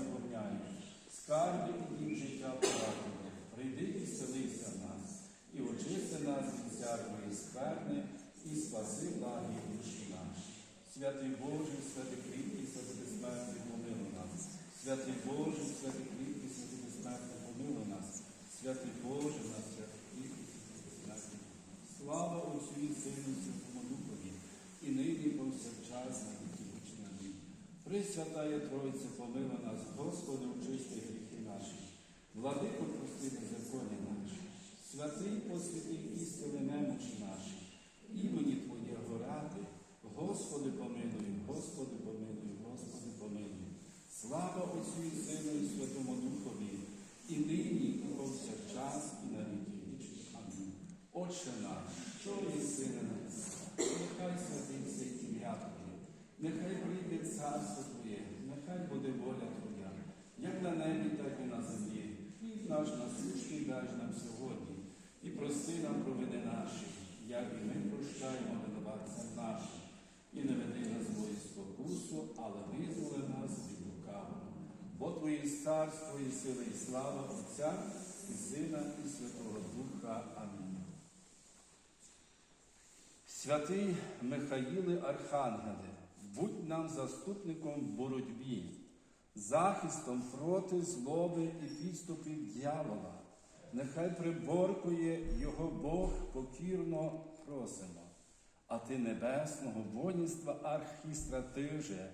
наповняєш, скарби дім життя порадує. Прийди і селися в нас, і очисти нас від всякої скверни, і спаси благі душі наші. Святий Боже, святий кріпкий, святий безсмертний, помилуй нас. Святий Боже, святий кріпкий, святий безсмертний, помилуй нас. Святий Боже, наш святий кріпкий, святий безсмертний. Слава Отцю і Сину, Святому Духові, і нині і повсякчас на віки вічні. Амінь. Пресвятая Тройця, помилуй нас, Господи, очисти гріхи наші. Владико, прости беззаконня наші. Святий посвятий істини немочі наші. Імені Твоє горади, Господи помилуй, Господи помилуй, Господи помилуй. Слава Отцю і Сину і Святому Духові, і нині, і повсякчас, і на віки вічні. Амінь. Отче наш, що єси на небесі, нехай святиться ім'я Твоє, нехай прийде царство воля Твоя, як на небі, так і на землі. Хліб наш насущний дай нам сьогодні, і прости нам провини наші, як і ми прощаємо винуватцям нашим. І не веди нас в бої спокусу, але визволи нас від лукавого. Бо Твоє царство і сила, і слава Отця, і Сина, і Святого Духа. Амінь. Святий Михаїле Архангеле, будь нам заступником в боротьбі, захистом проти злоби і підступів дьявола. Нехай приборкує його Бог покірно просимо. А ти небесного воїнства архістратиже,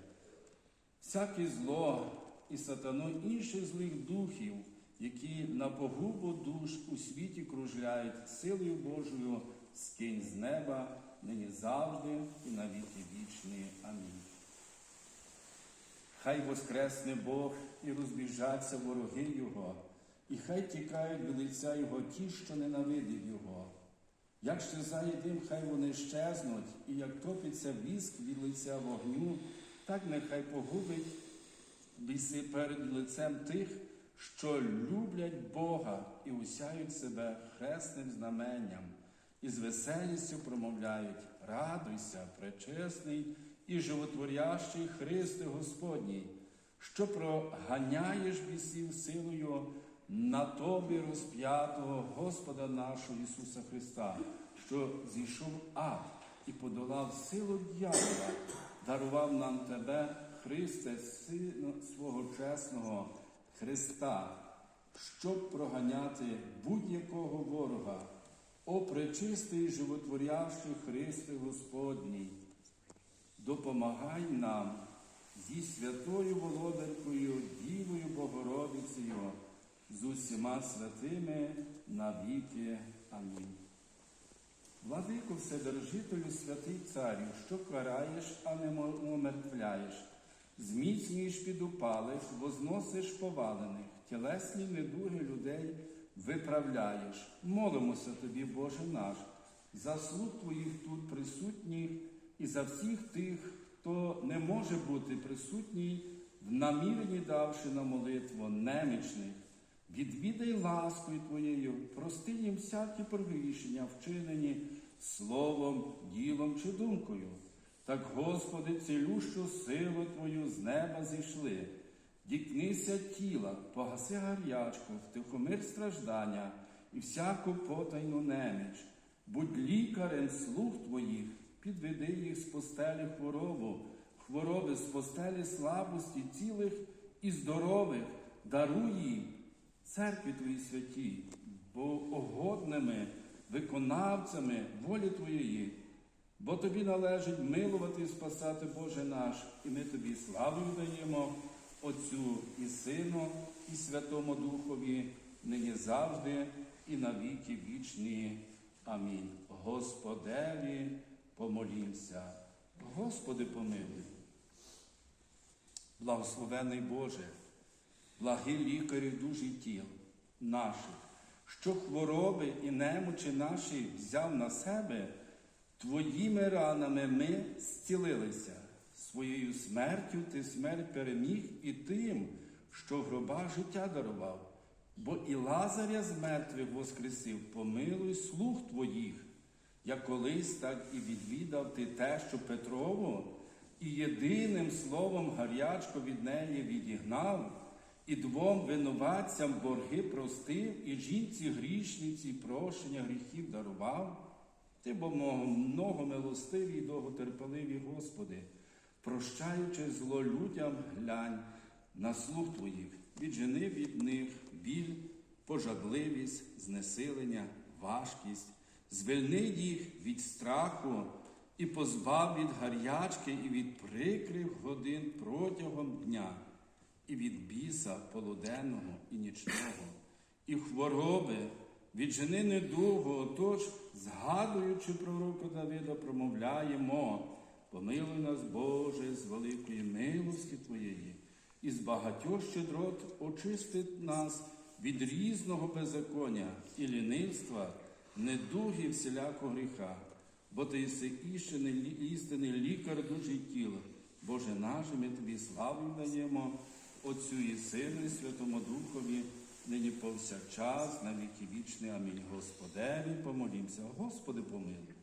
всяке зло і сатану інших злих духів, які на погубу душ у світі кружляють силою Божою, скинь з неба, нині завжди і на віки вічні. Амінь. Хай воскресне Бог і розбіжаться вороги Його, і хай тікають від лиця Його ті, що ненавидять Його. Як щезає дим, хай вони щезнуть, і як топиться віск від лиця вогню, так нехай погубить ліси перед лицем тих, що люблять Бога і усяють себе хресним знаменням, і з веселістю промовляють: Радуйся, пречесний і животворящий Христе Господній, що проганяєш бісів силою на тобі розп'ятого Господа нашого Ісуса Христа, що зійшов ад і подолав силу дьявола, дарував нам Тебе, Христе, Сина свого чесного Христа, щоб проганяти будь-якого ворога, о пречистий животворящий Христе Господній, допомагай нам зі святою Володаркою, Дівою Богородицею, з усіма святими на віки. Амінь. Владико Вседержителю, святий Царю, що караєш, а не умертвляєш, зміцнюєш підупалих, возносиш повалених, тілесні недуги людей виправляєш. Молимося тобі, Боже наш, заслуг Твоїх тут присутніх і за всіх тих, хто не може бути присутній, в наміренні давши на молитву немічних. Відвідай ласкою Твоєю, прости їм всякі прогрішення, вчинені словом, ділом чи думкою. Так, Господи, цілющу силу Твою з неба зійшли, дікнися тіла, погаси гарячку, втихомир страждання і всяку потайну неміч. Будь лікарем слуг Твоїх, підведи їх з постелі хворобу, хвороби з постелі слабості цілих і здорових, даруй їм церкві Твої святі, бо угодними виконавцями волі Твоєї, бо Тобі належить милувати і спасати Боже наш, і ми Тобі славу даємо Отцю і Сину, і Святому Духові, нині завжди, і на віки вічні. Амінь. Господеві помолімся. Господи помилуй. Благословений Боже благий лікарю дужі тіл наших, що хвороби і немочі наші взяв на себе, твоїми ранами ми зцілилися. Своєю смертю ти смерть переміг і тим, що гроба життя дарував, бо і Лазаря з мертвих воскресив, помилуй слух твоїх, як колись, так і відвідав ти те, що Петрову, і єдиним словом гарячко від неї відігнав і двом винуватцям борги простив, і жінці грішниці прощення гріхів дарував. Ти бо много, много милостивий і довготерпеливий, Господи, прощаючи зло людям, глянь на слух Твоїх, віджени від них біль, пожадливість, знесилення, важкість, звільни їх від страху і позбав від гарячки і від прикрих годин протягом дня, і від біса полуденного і нічного, і хвороби, віджени недугу, отож, згадуючи пророка Давида, промовляємо, помилуй нас, Боже, з великої милості Твоєї, і з багатьох щедрот очистить нас від різного беззаконня і лінивства, недуги і всілякого гріха, бо ти єси істинний, істинний лікар душі й тіла. Боже наш, ми тобі славу даємо, Отцю і Сину, і Святому Духові, нині повсякчас, на віки вічні. Амінь. Господеві, помолімся. Господи, помилуй.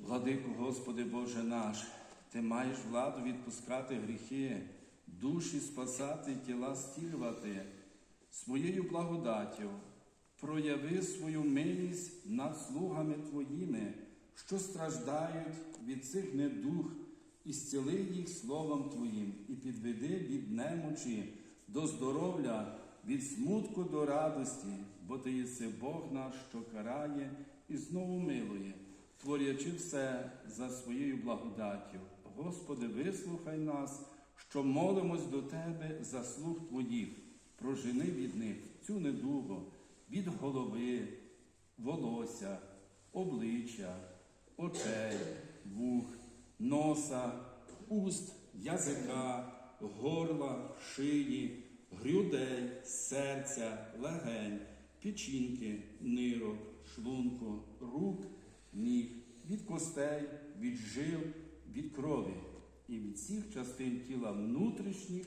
Владику, Господи Боже наш, Ти маєш владу відпускати гріхи, душі спасати, тіла стілювати своєю благодаттю. Прояви свою милість над слугами Твоїми, що страждають від цих недух, і зціли їх словом Твоїм, і підведи від немочі до здоров'я, від смутку до радості, бо Ти єси Бог наш, що карає і знову милує, творячи все за своєю благодаттю. Господи, вислухай нас, що молимось до Тебе за слуг Твоїх, прожени від них цю недугу, від голови, волосся, обличчя, очей, вух, носа, уст, язика, горла, шиї, грюдей, серця, легень, печінки, нирок, шлунку, рук, ніг, від костей, від жил, від крові і від всіх частин тіла внутрішніх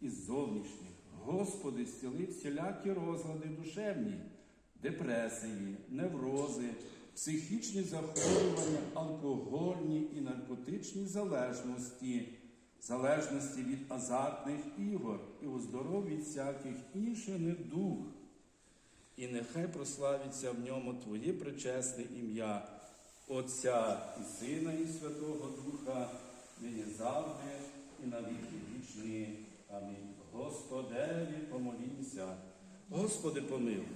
і зовнішніх. Господи, зціли всілякі розлади душевні, депресії, неврози, психічні захворювання, алкогольні і наркотичні залежності, залежності від азартних ігор і оздоров від всяких інших недуг. І нехай прославиться в ньому Твоє причесне ім'я, Отця і Сина, і Святого Духа, нині завжди і на віки вічні. Амінь. Господеві помолімся. Господи помилуй.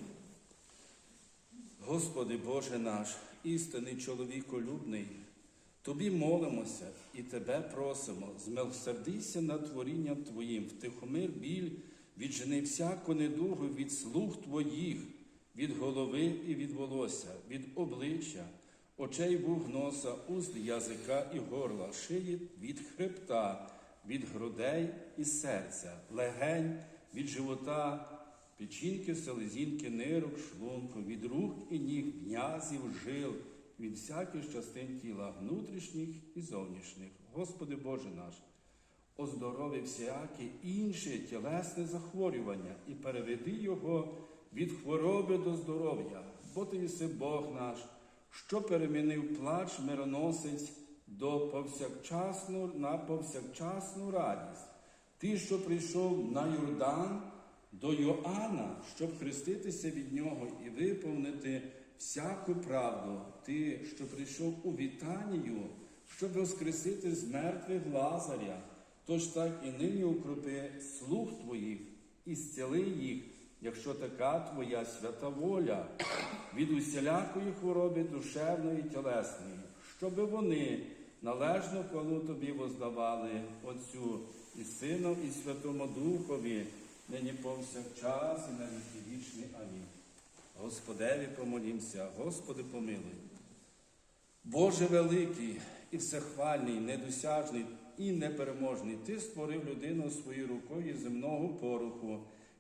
Господи Боже наш, істинний чоловіколюбний, Тобі молимося і Тебе просимо, змилосердися над творінням Твоїм, втихомир біль, віджени всяку недугу від слуг Твоїх, від голови і від волосся, від обличчя, очей вух носа, уст, язика і горла, шиї від хребта, від грудей і серця, легень, від живота, печінки, селезінки, нирок, шлунку, від рук і ніг, м'язів, жил, від всяких частин тіла, внутрішніх і зовнішніх. Господи Боже наш, оздорови всякі інші тілесне захворювання і переведи його від хвороби до здоров'я, бо ти єси Бог наш, що перемінив плач мироносець до повсякчасну, на повсякчасну радість. Ти, що прийшов на Йордан до Йоанна, щоб хреститися від нього і виповнити всяку правду, ти, що прийшов у Вітанію, щоб воскресити з мертвих Лазаря, тож так і нині укропи слуг твоїх і зціли їх, якщо така твоя свята воля, від усілякої хвороби душевної і тілесної, щоби вони належно хвалу тобі воздавали Отцю і Сину, і Святому Духові, нині повсякчас і на віки вічні. Амінь. Господеві помолімся, Господи помилуй. Боже великий і всехвальний, недосяжний і непереможний, Ти створив людину своєю рукою земного пороху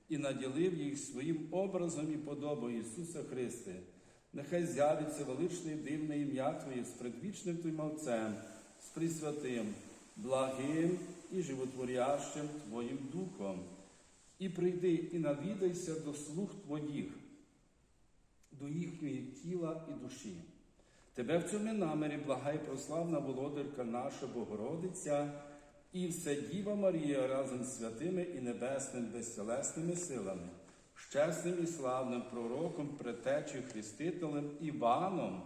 і наділив їх своїм образом і подобою Ісуса Христе. Нехай з'явиться величне і дивне ім'я Твоє з предвічним Твоїм Отцем, з Пресвятим, благим і животворящим Твоїм Духом. І прийди і навідайся до слуг Твоїх, до їхньої тіла і душі. Тебе в цьому намірі благай прославна володарка наша Богородиця, і все Діва Марія разом з святими і небесними безтілесними силами, щесним і славним пророком, предтечею Хрестителем Іваном,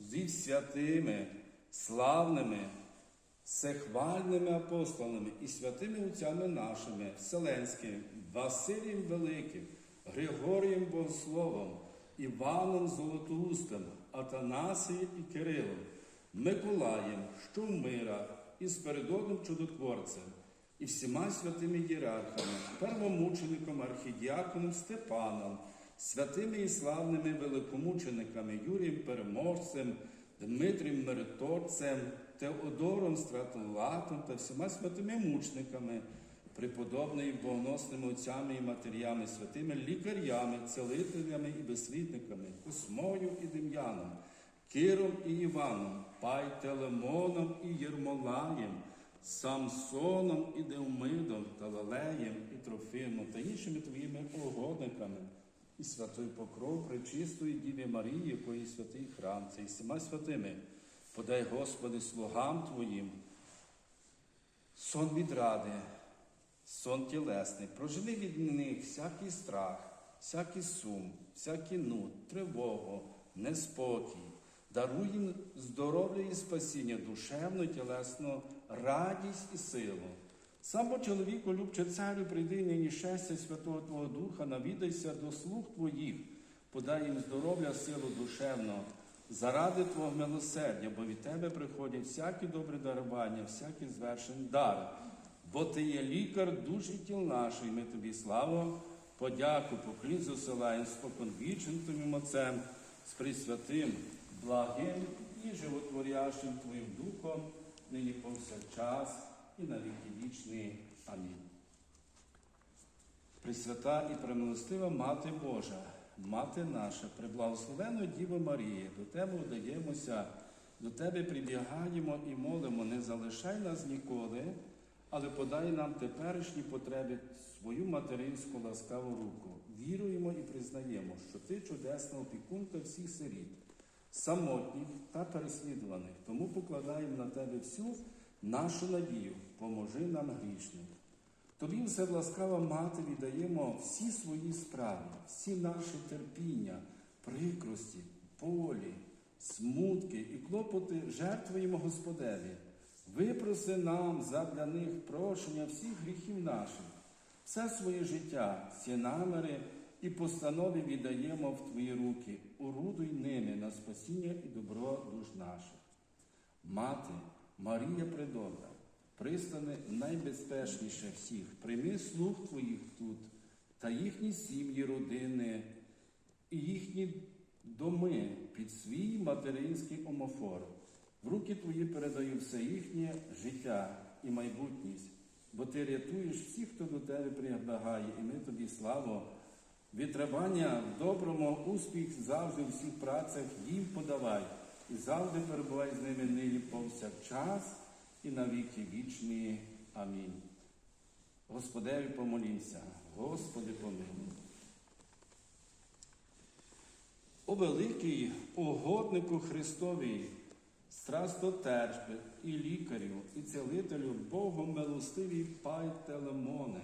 зі святими, славними, всехвальними апостолами і святими отцями нашими, Вселенськими, Василієм Великим, Григорієм Богословом, Іваном Золотоустим, Атанасієм і Кирилом, Миколаєм, Щовмира і Спиридоном Чудотворцем, і всіма святими єрархами, первомучеником архідіаконом Степаном, святими і славними великомучениками Юрієм Переможцем, Дмитрієм Миротворцем, Теодором Стратулатом та всіма святими мучниками, преподобними богоносними отцями і матерями, святими лікарями, целителями і безслідниками, Космою і Дем'яном, Киром і Іваном, Пайтелемоном і Єрмолаєм, Самсоном і Девмидом, Талалеєм і Трофимом та іншими твоїми угодниками, і святий покров пречистої Діві Марії, якої святий храм, це і всіма святими. Подай, Господи, слугам Твоїм, сон від ради, сон тілесний, прожени від них всякий страх, всякий сум, всякий нуд, тривогу, неспокій. Даруй їм здоров'я і спасіння, душевну, тілесну, радість і силу. Сам бо чоловіку, любче царю, прийди нині щастя Святого Твого Духа, навідайся до слуг Твоїх, подай їм здоров'я, силу душевну, заради Твого милосердя, бо від Тебе приходять всякі добрі дарування, всякий звершений дар. Бо Ти є лікар душ і тіл нашої, ми тобі славу, подяку, поклін засилаємо спокон вічним Твоїм Отцем, з Пресвятим, благим і животворящим Твоїм Духом, нині повсякчас і на віки вічні. Амінь. Пресвята і премилостива Мати Божа, Мати наша, преблагословена Діва Марія, до Тебе вдаємося, до Тебе прибігаємо і молимо, не залишай нас ніколи, але подай нам теперішні потреби свою материнську ласкаву руку. Віруємо і признаємо, що Ти чудесна опікунка всіх сиріт, самотніх та переслідуваних. Тому покладаємо на Тебе всю нашу надію, поможи нам грішним. Тобі все ласкава мати віддаємо всі свої справи, всі наші терпіння, прикрості, болі, смутки і клопоти жертвуємо Господеві. Випроси нам задля них прощення всіх гріхів наших, все своє життя, всі наміри і постанови віддаємо в Твої руки, орудуй ними на спасіння і добро душ наших. Мати, Марія Придобра, пристане найбезпечніше всіх, прийми слух твоїх тут та їхні сім'ї, родини і їхні доми під свій материнський омофор. В руки твої передаю все їхнє життя і майбутність, бо ти рятуєш всіх, хто до тебе прибагає, і ми тобі славу. Вітривання в доброму, успіх завжди у всіх працях їм подавай, і завжди перебувай з ними нині повсякчас і на віки вічні. Амінь. Господеві помолімся, Господи помилуй. О великий угоднику Христовій, страстотерпи і лікарю, і цілителю Богом милостивій Пайтелемоне,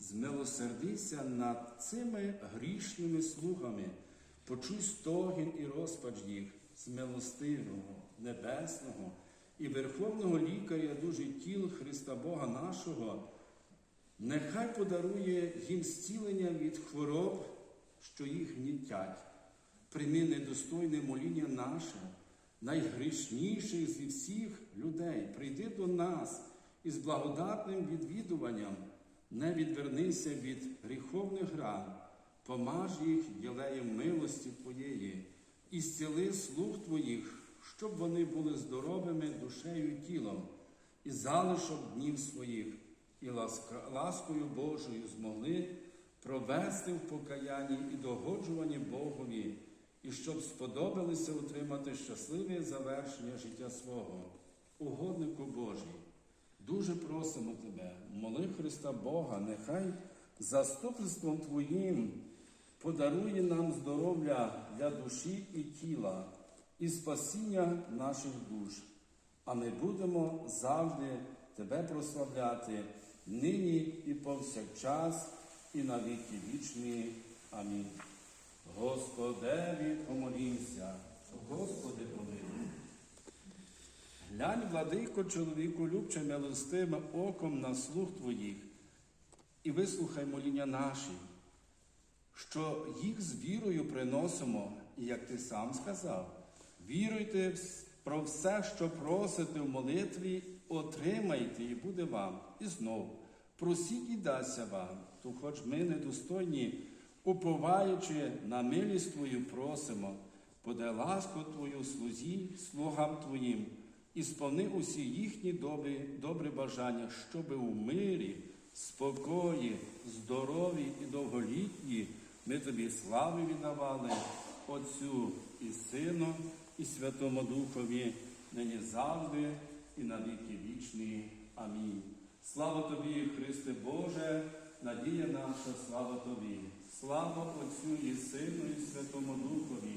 змилосердися над цими грішними слугами, почуй стогін і розпач їх з милостивого, небесного і Верховного лікаря дуже тіл Христа Бога нашого, нехай подарує їм зцілення від хвороб, що їх гнітять. Прийми недостойне моління наше, найгрішніших зі всіх людей, прийди до нас із благодатним відвідуванням, не відвернися від гріховних ран, помаж їх ділеєм милості Твоєї, і зціли слуг Твоїх, щоб вони були здоровими душею і тілом, і залишок днів своїх, і ласкою Божою змогли провести в покаянні і догоджуванні Богові, і щоб сподобалися утримати щасливе завершення життя свого, угоднику Божий. Дуже просимо Тебе, моли Христа Бога, нехай заступництвом Твоїм подарує нам здоров'я для душі і тіла і спасіння наших душ, а ми будемо завжди Тебе прославляти, нині і повсякчас, і на віки вічні. Амінь. Господеві помолімся, Господи помилуй. Глянь, владико, чоловіку, любче милостивим оком на слух Твоїх, і вислухай моління наші, що їх з вірою приносимо, і як ти сам сказав, віруйте про все, що просите в молитві, отримайте, і буде вам. І знов, просіть і дасться вам, то хоч ми недостойні, уповаючи на милість Твою, просимо, подай ласку Твою слузі, слугам Твоїм, і сповни усі їхні добрі, добрі бажання, щоби у мирі, спокої, здорові і довголітні ми тобі слави віддавали, Отцю і Сину, і Святому Духові, нині завжди, і на віки вічні. Амінь. Слава тобі, Христе Боже, надія наша, слава тобі, слава Отцю і Сину, і Святому Духові,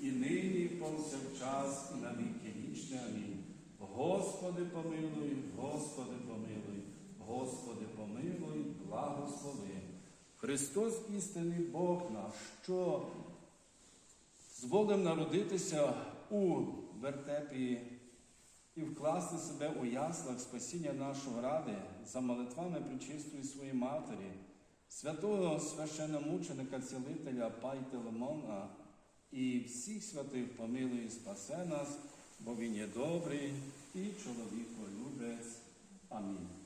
і нині, і повсякчас, і на віки вічні. Амінь. Господи помилуй, Господи помилуй, Господи помилуй, благослови. Христос істинний Бог наш, що зволив народитися у вертепі і вкласти себе у яслах спасіння нашого ради за молитвами причистої своєї матері, святого священномученика цілителя Пайтелемона і всіх святих помилуй спасе нас, бо він є добрий і чоловіколюбець. Амінь.